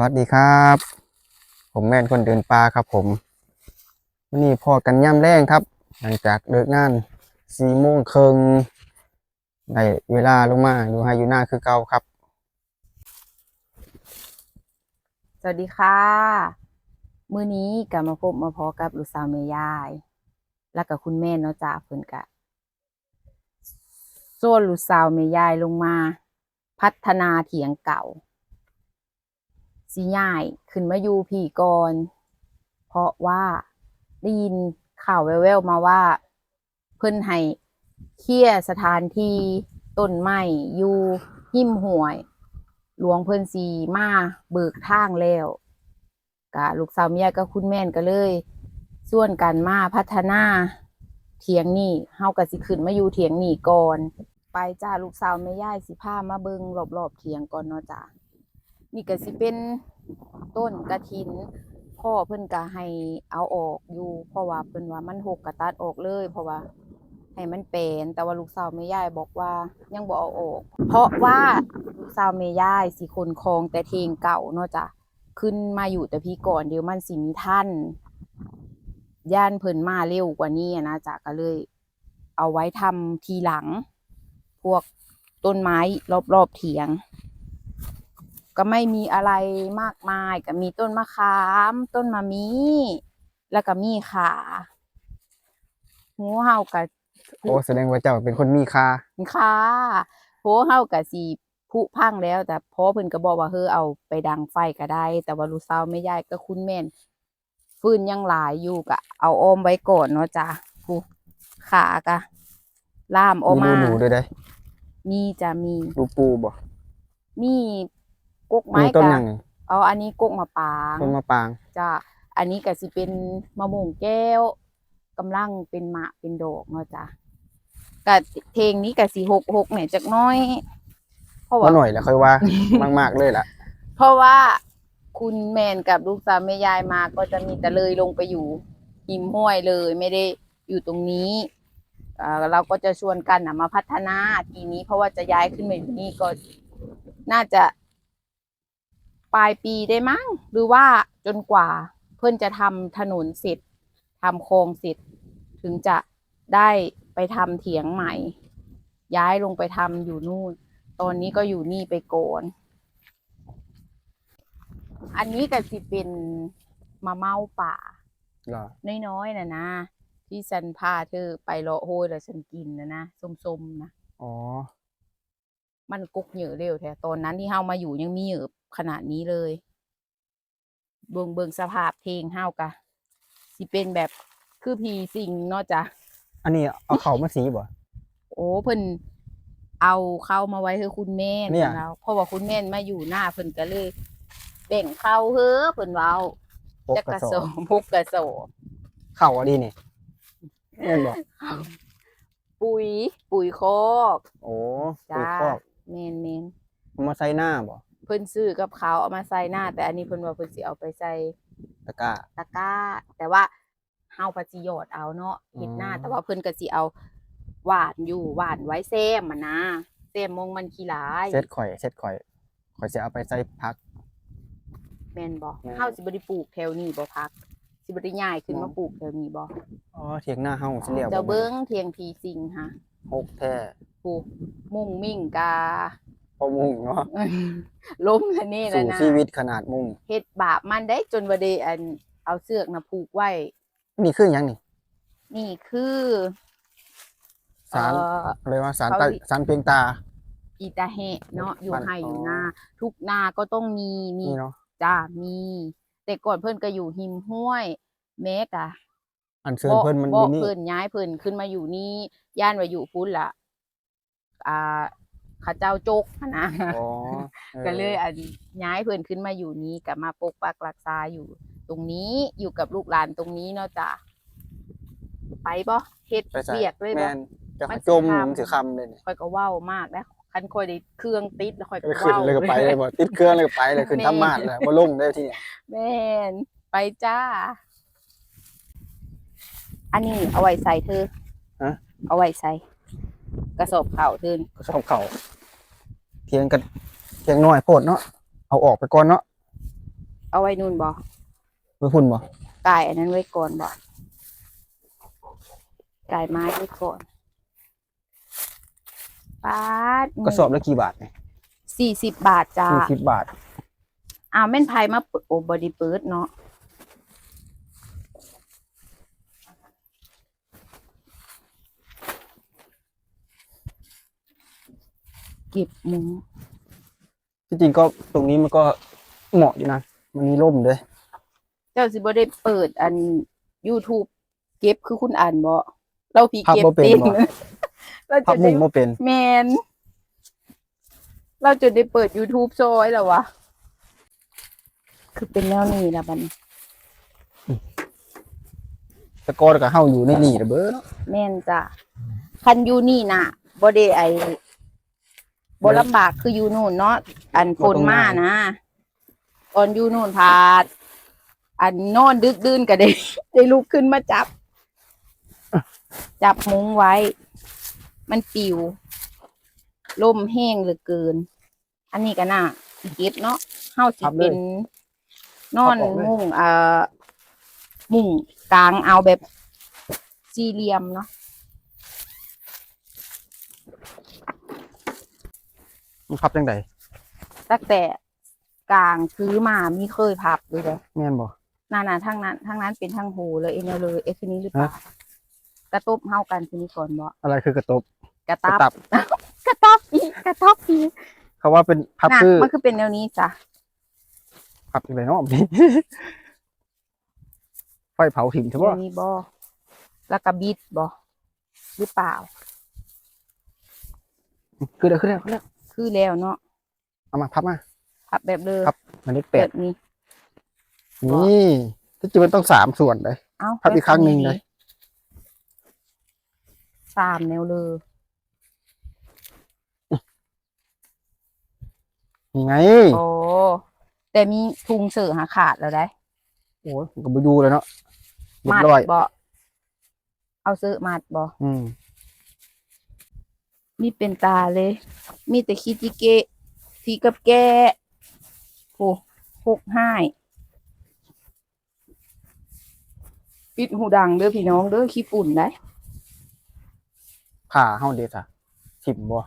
วัสดีครับ ผมแม่นคนเดินป่าครับผมวันนี้พอกันย่ำแรงครับ หลังจากเลิกงานสี่โมงครึ่งได้เวลาลงมาอยู่ให้อยู่หน้าคือเก่าครับ สวัสดีค่ะ มื้อนี้กลับมาพบมาพอกับลูกสาวเมยาย แล้วก็คุณแม่เนาะจ้าเพิ่นกะส่วนลูกสาวเมยายลงมา พัฒนาเถียงเก่า สิย้ายขึ้นมาอยู่พี่ก่อนเพราะว่าได้ยินข่าวแว่วๆมาว่า เพิ่นให้เคลียสถานที่ต้นไม้อยู่หิมห้วย หลวงเพิ่นสีมาเบิกทางแล้วกะลูกสาวเมียกับคุณแม่นก็เลยส่วนกันมาพัฒนาเถียงนี่เฮาก็สิขึ้นมาอยู่เถียงนี่ก่อน ไปจ้าลูกสาวแม่ย่ายสิพามาเบิงรอบๆเถียงก่อนเนาะจ้า นี่ก็สิเป็นต้นกระถิน พ่อเพิ่นก็ให้เอาออกอยู่ เพราะว่าเพิ่นว่ามันหกกระตัดออกเลย เพราะว่าให้มันเป็นแต่ว่าลูกสาวแม่ยายบอกว่ายังบ่เอาออก เพราะว่าลูกสาวแม่ยายสิคนคลองแต่เทงเก่าเนาะจ้ะขึ้นมาอยู่แต่พี่ก่อนเดี๋ยวมันสิมีท่านย่านเพิ่นมาเร็วกว่านี้นะจ้ะก็เลย เอาไว้ทำทีหลัง พวกต้นไม้รอบๆเถียง ก็ไม่มีอะไรมากมาย ก็มีต้นมะขาม ต้นมะมีแล้วก็มีขาหูเห่ากับโอ้แสดงว่าเจ้าเป็นคนมีค่าค่ะโหเฮาก็สิผุพังแล้ว แต่พ่อเพิ่นก็บอกว่าเฮอเอาไปดังไฟก็ได้ แต่ว่าลูกสาวแม่ยายก็คุณแม่นฟืนยังหลายอยู่ก็เอาออมไว้ก่อนเนาะจ้ะผู้ขากะล่ามออกมีมา รูหนูด้วยได้มีจะมี รูปูบ่ มี กกไม้มีต้นกะหยังไงเอาอันนี้กกมะปางต้นมะปราง จ้ะอันนี้ก็สิเป็นมะม่วงแก้วกำลังเป็นหมากเป็นดอกเนาะจ้ะกะเพลงนี้ก็สิหกหกเนี่ยจักหน้อย เพราะว่า ว่าหน่อยแล้วค่อยว่า มากๆเลยล่ะ เพราะว่าคุณแมนกับลูกสาวแม่ยายมาก็จะมีแต่เลยลงไปอยู่หิมห้วยเลย ไม่ได้อยู่ตรงนี้อ่าเราก็จะชวนกันนะมาพัฒนาทีนี้เพราะว่าจะย้ายขึ้นมาอยู่นี่ก็น่าจะ ปลายปีได้มั้งหรือว่าจนกว่าเพื่อนจะทำถนนเสร็จทำโครงเสร็จ ถึงจะได้ไปทำเถียงใหม่ ย้ายลงไปทำอยู่นู่น ตอนนี้ก็อยู่นี่ไปก่อนอันนี้ก็สิเป็นมะเมาป่าเหรอน้อยๆนะนะที่ฉันพาเธอไปเลาะโฮยแล้วฉันกินนะนะส้มๆนะ อ๋อ มันกุกเหยอะเร็วแท้ตอนนั้นที่เฮามาอยู่ยังมีเหยอะ ขนาดนี้เลย เบิงเบิงสภาพเพลงเฮากะสิเป็นแบบคือผีสิงเนาะจ้ะอันนี้เอาเขามาสีบ่โอ้เพิ่นเอาเข้ามาไว้คือคุณแม่เนี่ยแล้วเพราะว่าคุณแม่มาอยู่หน้าเพิ่นก็เลยแบ่งเข้าเฮ้อเพิ่นเว้าปกจักกกระระสโสอบพุกกระโสเข่าอันนี้นี่เห็นบ่ปุ๋ยปุ๋ยโคกโอ้จ้าปุ๋ยคอกเมนเมนเอามาใส่หน้าบ่ เพิ่นซื้อกับเขาวเอามาใส่หน้า แต่อันนี้เพิ่นว่าเพิ่นสิเอาไปใส่ตะกร้า ตะกร้า แต่ว่าเฮาปัจิโยชน์เอาเนาะเฮ็ดหน้าอ๋อแต่ว่าเพิ่นก็สิเอาหวานอยู่หวานไว้แซมมันนะแซมมงมันขี้หลายเซ็ตข่อยเซ็ตข่อยข่อยจะเอาไปใส่พัก แม่นบ่แม่น เฮาสิบ่ได้ปลูกแถวนี้บ่พัก สิบ่ได้ย้ายขึ้นอ๋มาอปลูกแถวนี้บ่อ๋อเถียงหน้าเฮาสิเรียกเจ้าเบิ่งเทียงผีสิงฮะ หกแท้ ปลูกมุ่งมิ่งกา พอมุ่งเนาะล้มแล้วนี่แหละสู่นะชีวิตขนาดมุ่ง เฮ็ดบาปมันได้จนบ่ได้อันเอาเสือกนะผูกไว้ นี่คือหยังนี่นี่คือสารเอ่ออะไรว่าสารเขาตาเรียกสารเพียงตา อีตาแหะเนาะอยู่มันให้อยู่อ๋อนาทุกนาก็ต้องมีมีนี่เนาะจ้ามี แต่ก่อนเพิ่นก็อยู่หิมห้วย แม้กะอันเชิญเพิ่นมันอบ่ยู่นี่เพิ่นย้ายเพิ่นขึ้นมาอยู่นี่ย่านว่าอยู่พุ่นล่ะอ่า เขาเจ้าจกหั้นนะอ๋อออก็เลยอันย้ายเพิ่นขึ้นมาอยู่นี้กลับมาปกปักรักษาอยู่ ตรงนี้อยู่กับลูกหลานตรงนี้เนาะจ้ะไปบ่เฮ็ดไปใส่เบียกเลยบ่ แม่นจะมันสิจมคำ ถือคำเลยเนี่ยค่อยก็เว้ามากนะคันค่อยได้เครื่องติดแล้วค่อยก็ไปขึ้นเว้า เลยก็ไปเลยบ่ติดเครื่องเลยก็ไปเลยขึ้นแม่ธรรมาสเลยบ่ลงได้ที่เนี่ยแม่นไปจ้า อันนี้เอาไว้ใส่เธอฮะเอาไว้ใส่ กระสอบข้าวเธอก็ชอบเข่าเทียงกันเทียงน้อยโพดเนาะเอาออกไปก่อนเนาะเอาไว้นู่นบ่ไว้พุ่นบ่กายอันนั้นไว้ก่อนบ่กายไม้ไว้ก่อนป้าดกระสอบละกี่บาทเนี่ยสี่สิบบาทจ้าสี่สิบบาท อ้าวแม่นไพมาเปิดโอบอดีเปิดเนาะ เก็บหมูที่จริงก็ตรงนี้มันก็เหมาะอยู่นะ มันมีร่มด้วย เจ้าสิบ่ได้เปิดอัน YouTube เก็บคือคุณอ่านบ่เราพี่พับเก็บบ่เป็นเป็นบ่เราพัจะบได้มุงมาเป็น แมนเราจะได้เปิด YouTube ซอยแล้ววะ คือเป็นแนวนี้ละบัดนแตะกอนกับเฮาอยู่ในนี่ระเบ้อเนาะแม่นจ้ะคันอยู่นี่น่ะบ่ได้ไอ บ่ลำบากคืออยู่นู่นเนาะอันฝนมานะตอนอยู่นู่นพาดอันนอนดึกดื่นก็ได้ได้ลุกขึ้นมาจับ จับมุ้งไว้ มันปิวลมแห้งเหลือเกิน อันนี้ก็น่าสิเก็บเนาะเฮาสิเป็น นอนมุ้งเอ่อมุ้งกลางเอาแบบสี่เหลี่ยมเนาะ มันพับจังไดตั้งแต่กลางซื้อมามีเคยพับเลยเลยแม่นบ่นานาทั้งนั้นทั้งนั้นเป็นทั้งหูเลยเอ็นเอาเลยเอ็คืนนี้หรือเปล่าฮะกระตบเฮากันคืนนี้ก่อนบ่อะไรคือกระตบกระกระตับตับกระตบอีกกระตบอีกเขาว่าเป็นพับน่ะคือมันคือเป็นแนวนี้จ้ะพับจังไดเนาะไฟเผาถิ่มใช่แนบ่วนี้บ่แล้วก็บิดบ่หรือเปล่าคือเด้อคือเด้อคือเด้อ คือแล้วเนาะเอามาพับมาพับแบบเลยครับมันได้แปแบดบนี้ นี่ที่จริงมันต้องสามส่วนเลยเอ้าพับอีกครั้งหนึ่งเลยสามแนวเลยยังไงโอ้แต่มีทุงเสือหาขาดแล้วได้โอ้ยมันก็ไปดูเลยเนาะเรียมับดร้อยบ่เอาเสือมัดบ่อืม มีเป็นตาเลย มีแต่คิจิเกะสีกับแกะโอ้หกห้ายปิดหูดังเด้อพี่น้องเด้อขี้ฝุ่นได้ผ่าเฮาเด็ดอะถิ่มบ่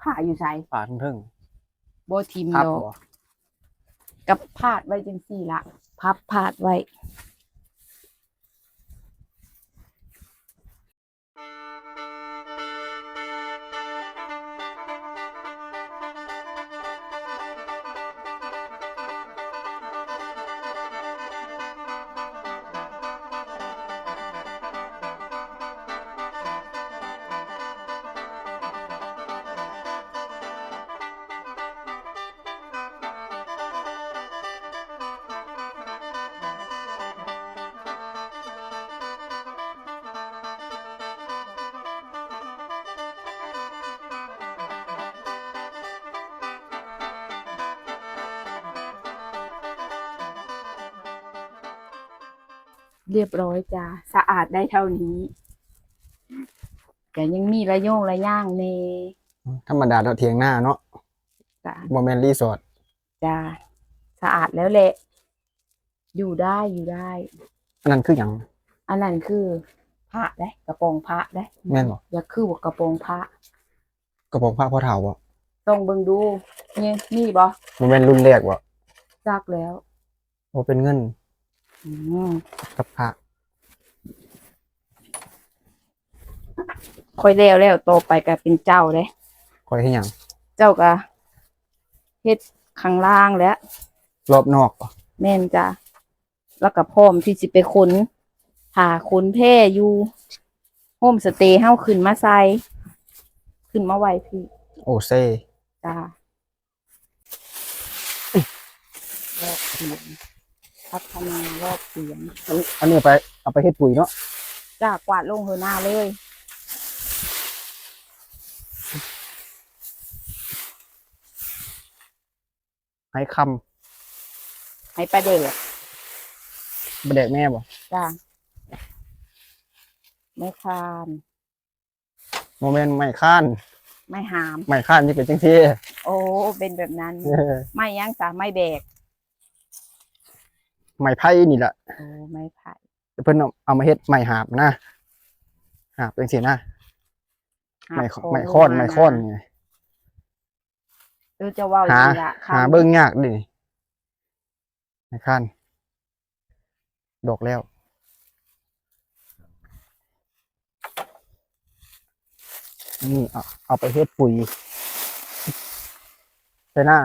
ผ้าอยู่ใส่ผ่าทั้งเทิงบ่ทิมพับดอกบ่ กับพาดไว้จังสี่ละ พับพาดไว้ เรียบร้อยจ้าสะอาดได้เท่านี้แต่ยังมีระโยงระย่างในธรรมดาเราะเทียงหน้าเนาะจ้าบ่แม่นรีสอร์ทจ้าสะอาดแล้วแหละ อยู่ได้อยู่ได้ อันนั้นคือหยังอันนั้นคือพระได้กระโปรงพระได้แม่นบ่อย่าคือว่ากระโปรงพระกระโปรงผ้าพ่อเฒ่าบ่ต้องเบิ่งดูนี่นี่บ่บ่แม่นรุ่นแรกบ่จักแล้วบ่เป็นเงินอืม กับผ้าค่อยแล้วแล้วโตไปก็เป็นเจ้าเด้คอยให้หยังเจ้าก็เฮ็ดข้างล่างแล้วรอบนอกบ่แม่นจ้ะแล้วก็พร้อมที่สิไปขนหาขนแพร่อยู่โฮมสเตย์เฮาขึ้นมาใส่ขึ้นมาไว้พี่โอเซ่จ้ารอบเสียง พัฒนารอบเสียงอันอันนี้เอาไปเอาไปเฮ็ดปุ๋ยเนาะจ้ากวาดลงเฮอหน้าเลยให้คำให้ประเด็กบ่แดกแม่บ่จ้าไม่คานบ่แม่นไม้ค้านไม่หาม ไม้ค้านนี่เป็นจังซี่ โอ้เป็นแบบนั้น เออไม่ยังสาไม่แบก ไม้ไผ่นี่แหละโอ้ไม้ไผ่เพิ่นเอาเอามาเฮ็ดไม้หาบนะหาบจังซี่นะหักไม้โไม้ค้อนลงาไม้ค้อนนะไงเออจะเว่าอหายู่ละหาเบิ่งยากดิไม้ค้านดอกแล้วนี่เอาเอาไปเฮ็ดปุ๋ยใช่หน้า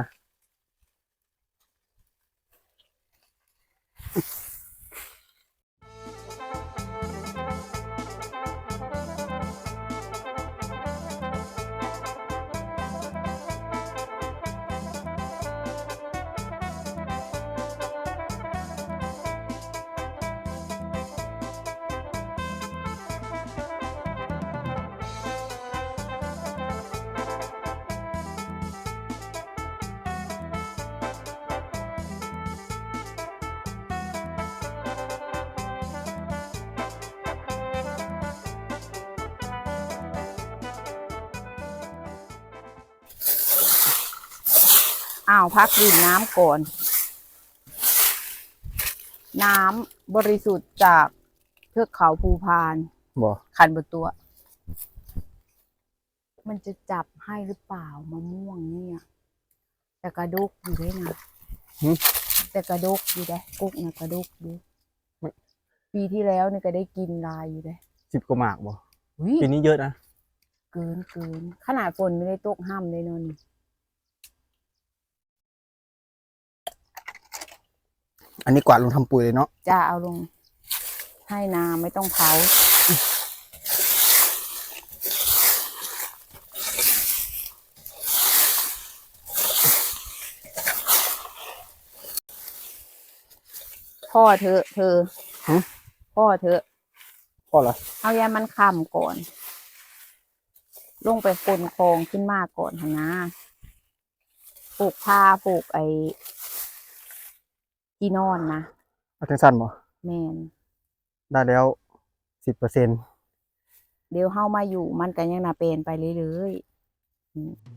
อ้าวพักดื่มน้ำก่อน น้ำบริสุทธิ์จากเทือกเขาภูพานบ่คันบนตัว มันจะจับให้หรือเปล่ามะม่วงเนี่ย แต่กระดกอยู่ด้วยนะหึ แต่กระดกอยู่ได้กุ๊กนะกระดกอยู่ปีที่แล้วเนี่ยก็ได้กินลายอยู่ได้สิบกว่าหมากบ่อุ๊ยปีนี้เยอะนะ เกินเกินขนาดฝนไม่ได้ตกห้ามเลยนน อันนี้กวาดลงทำปุ๋ยเลยเนาะจะเอาลงให้นาไม่ต้องเผาพ่อเธอะเธอหึพ่อเธอะพอละเอายามันคำก่อน ลงไปกลนคลองขึ้นมาก่อนหนนะปลูกผ้าปลูกไอ้ ที่นอนนะเอาจังสั้นบ่แมนได้แล้วสิบเปอร์เซ็นต์เดี๋ยวเฮามาอยู่มันกันยังนาเป็นไปเรื่อยๆ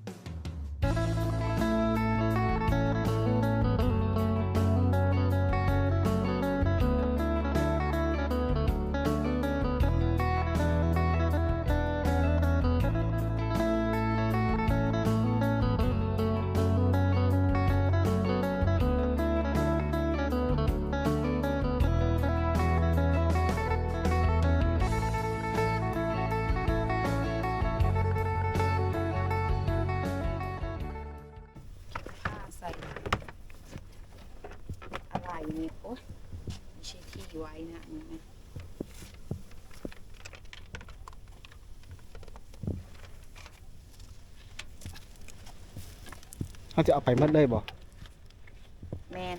เขาจะเอาไปหมัดเลยบ่แมน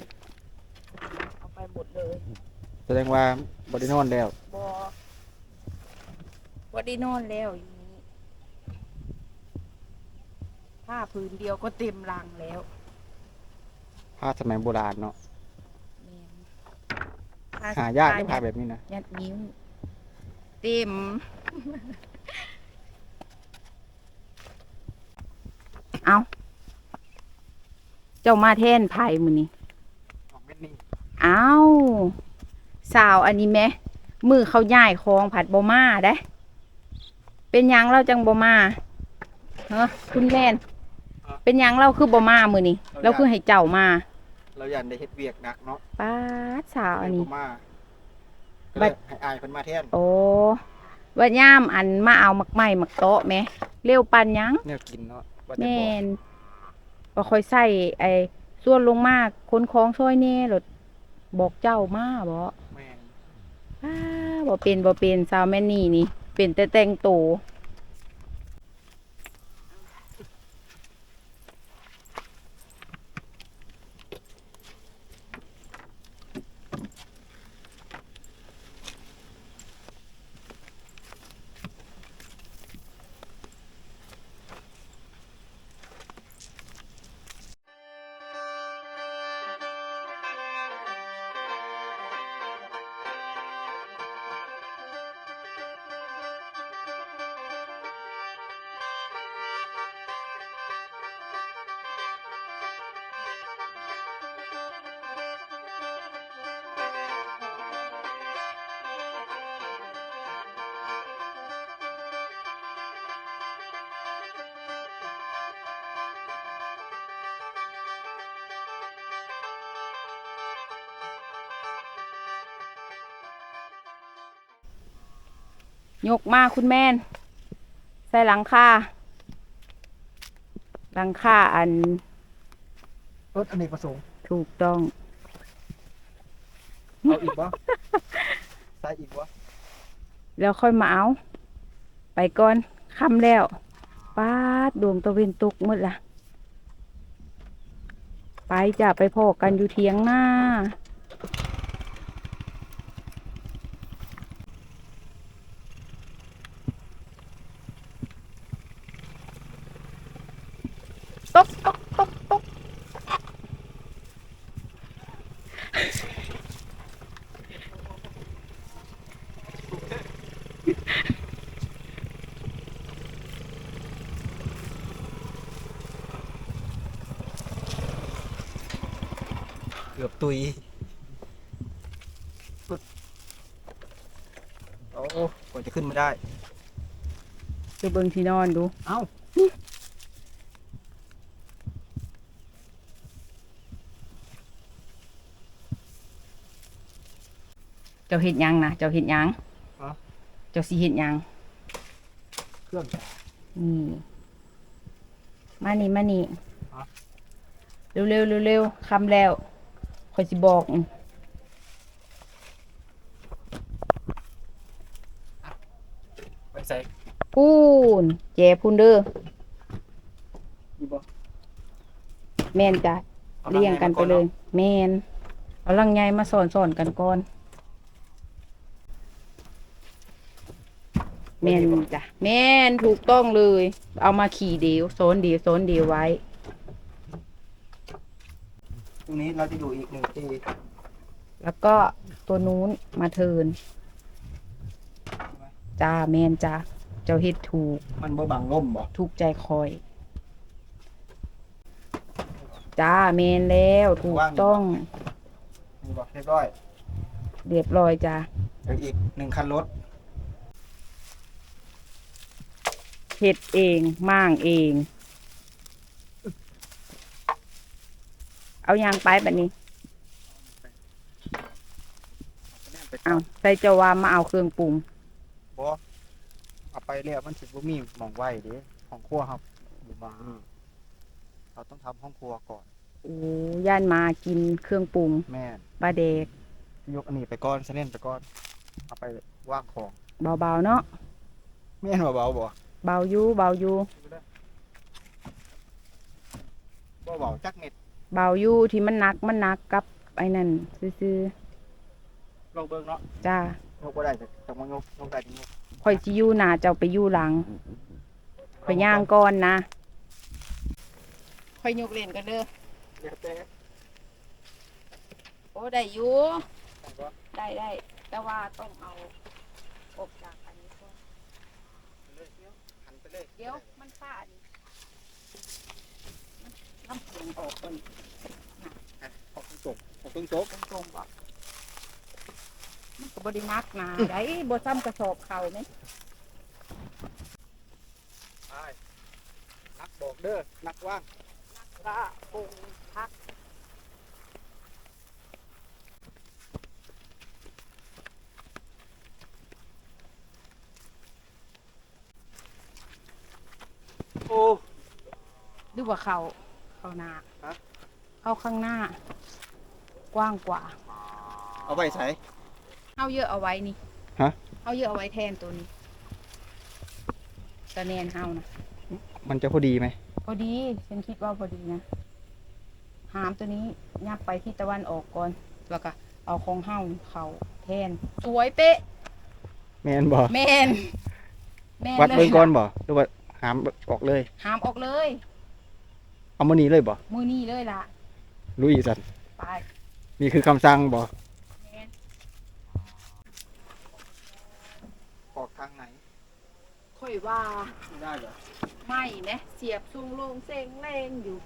เอาไปหมดเลยแสดงว่าบริโนอนแล้วบอว่าได้นอนแล้วอย่างนี้ผ้าผืนเดียวก็เต็มรังแล้วผ้าสมัยโบราณเนาะแม่นผ้หายากผ้นะผ้าแบบนี้นะยัดนิ้วเต็ม เอา เจ้ามาแท่นไผ่มือนี่เม็ดนี้เอาสาวอันนี้แหมมือเขาย่ายคองผัดบมาได้เป็นหยังเราจังบมาเฮ้คุณแม่น เป็นหยังเราคือบมามือนี่เราคือให้เจ้ามา เราอยากได้เฮ็ดเวียกหนักเนาะป้าดสาวอันนี้เลยบ่มาก็บัเลยดให้อายเพิ่นมาแทนโอ้ว่าย่ามอันมาเอามักไม้มักโต๊ะแหมเร็วปันหยังแนวกินเนาะว่าแต่แม่บอ กนบ่ค่อยใส่ไอ้ส่วนลงมากคนของซอยแน่หลดบอกเจ้ามาบ่แม่น อ้าบ่เป็นบ่เป็นสาวแม่นี่นี่ เป็นแต่แต่งตัว ยกมาคุณแม่น ใส่หลังคาหลังคาอันรถอเนกประสงค์ถูกต้อง เอาอีกบ่ใส่อีกบ่แล้วค่อยมาเอา ไปก่อนค่ำแล้วป้าดดวงตะเวนตกหมดละไปจะไปพอกันอยู่เทียงหน้า ตกตกตกตก เกือบตุยโอ้กว่าจะขึ้นมาได้ไปเบิ่งที่นอนดู เอ้าเจ้าเห็ดหยังนะเจ้าเห็ดหยังฮะ เจ้าสิเห็ดหยังเครื่อง นี่มานี่มานี่ฮะ เร็วเร็วเร็วเร็วๆคำแล้ว คอยสิบอกไปใส่พูนแจพูนเด้ออีบ่แม่นจ้ะเรียงกันไปเลย แม่นเอาลังใหญ่มาสอนสอนกันก่อน แม่นจ้ะแม่นถูกต้องเลย เอามาขี่เดียวโซนเดียวโซนเดียวไว้ต รงนี้เราจะอยู่อีกหนึ่งปีแล้วก็ตัวนู้นมาเทิร์นจ้าแมนจ้าเจ้าเฮ็ดถูกมันบ่บังล่มบ่ถูกใจคอย จ้าแมนแล้วถูกต้องมีบ่เรียบร้อยเรียบร้อยจ้าเดี๋ยวอีกหนึ่งคันรถเฮ็ดเองม่างเอง เอายางไปแบบนี้ เอาใส่เจาว่ามาเอาเครื่องปรุงบ่เอาไปแล้วมันสิบ่มีหม่องไว้เด้ห้องครัวครับอยู่บ้านเราต้องทำห้องครัวก่อน โอ้ย่านมากินเครื่องปรุงแม่นปลาเด็กยกอันนี้ไปก่อนเสน่นไปก่อนเอาไปว่างของ เบาๆเนาะแม่นว่าเบาบ่เบาอยู่เบาอยู่บ่เบาจักเม็ด เบาอยู่ที่มันหนักมันหนักกับไอ้นั่นซื่อลองเบิ่งเนาะๆจ้ายกบ่ได้จักมันยกยกได้จังยกข่อยสิอยู่หน้าเจ้าไปอยู่หลังข่อยย่างก่อนนะข่อยยกเล่นกันเด้อเดี๋ยวแต่โอ้ได้อยู่แต่ว่าได้ได้แต่ว่าต้องเอาออกจากอันนี้ก่อนไปเลยหันไปเลยเดี๋ยวมันฟาดมันลำเสียงออกก่อนออก ตรงๆออกตรงๆตรงๆบอกมันก็บรินักหนาได้บ่ซ้ำกระสอบเข่าไหมไปนักบอกเด้อนักว่างพระปงพักโอ้ ดูว่าเขาเขาหน้าฮะ เข้าข้างหน้า กว้างกว่า เอาไปใส่เอาเยอะเอาไว้นี่ฮะ เอาเยอะเอาไว้แทนตัวนี้ตะแนนเฮานะมันจะพอดีไหมพอดีฉันคิดว่าพอดีนะหามตัวนี้ยับไปที่ตะวันออกก่อนแล้วก็เอาของเฮาเขาแทนสวยเป๊ะแมนบ่แมนแมนวัดเลยเบิ่งก่อนล่ะบ่หรือว่าหามออกเลย หามออกเลย เอามื้อนี้เลยบ่มือนี้เลยล่ะรู้อีสันไป นี่คือคำสั่งบ่แมนออกทางไหน ค่อยว่าไม่ได้เหรอไม่ไหมเสียบซุงลงเซ็งเลงอยู่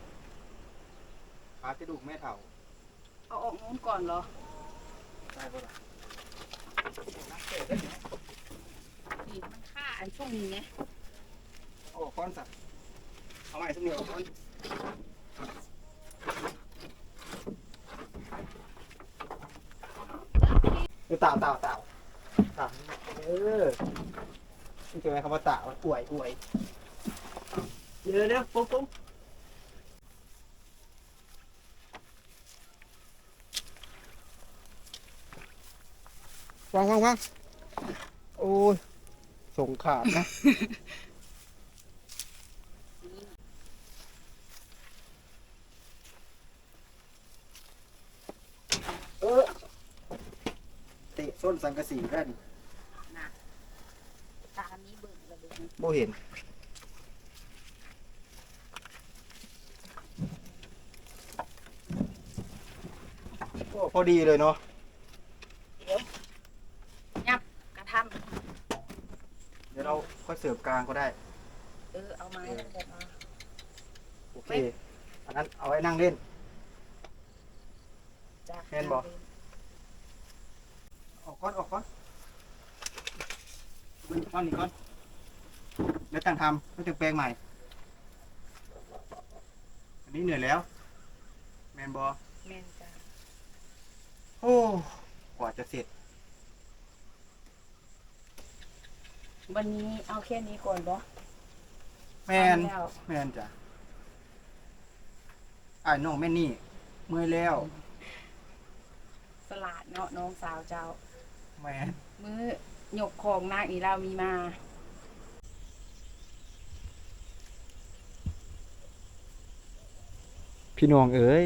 ขาจะดูกแม่เฒ่า เอาออกนู้นก่อนเหรอ ได้บ่ล่ะนี่มันค่าอันช่วงนี้ไงเอาออกก้อนสัตว์เอาใหม่สักหน่อยเอาก้อน เออเต่าเต่าเต่าเต่าเออนี่คือไหมคำว่าต่าอวยอวยเดี๋ยวเดี๋ยปุ๊บปุ๊บวางวางวางโอ้ยส่งขาดนะ เออเตะ ส้นสังกะสีได้ดินะตามนี้เบิ่งระเบิดโบเห็น โอ้พอดีเลยเนาะยับกระทเดี๋ยวเราค่อยเสิร์ฟกลางก็ได้ำเออเอาไม้นั่นแหละมาโอเค อันนั้นเอาไว้นั่งเล่นจากแม่นบ่อ อกก่อนออกก่อนเบิ่งก้อนนี่ก่อนแล้วตั้งทำแล้วจะแปลงใหม่ อันนี้เหนื่อยแล้ว แมนบอแม่นจ้ะโอ้กว่าจะเสร็จ วันนี้เอาแค่นี้ก่อนบ่แมนเอาแล้วแมนจ้ะอ้ายน้องแม่นี่เมื่อยแล้ว สลัดเนาะน้องสาวเจ้า แมนมื้อหยกของนางอีเรามีมาพี่น้องเอ้ย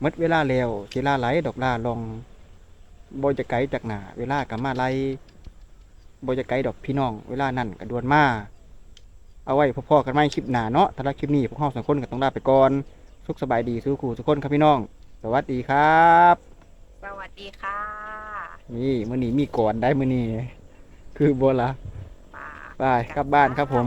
หมดเวลาแล้วสิลาไหลดอกลาลองบ่จะไกลจากหน้าเวลาก็มาไล่บ่จะไกลดอกพี่น้อง เวลานั่นก็ดวนมา เอาไว้พอๆกันใหม่คลิปหน้าเนาะถ้าละคลิปนี้พวกเราสองคนก็ต้องลาไปก่อน สุขสบายดีสู้ครูทุกคนครับพี่น้อง สวัสดีครับ สวัสดีค่ะ นี่มื้อนี้มีก่อนได้มื้อนี้คือบ่ล่ะป่าไปกลับบ้านครับผม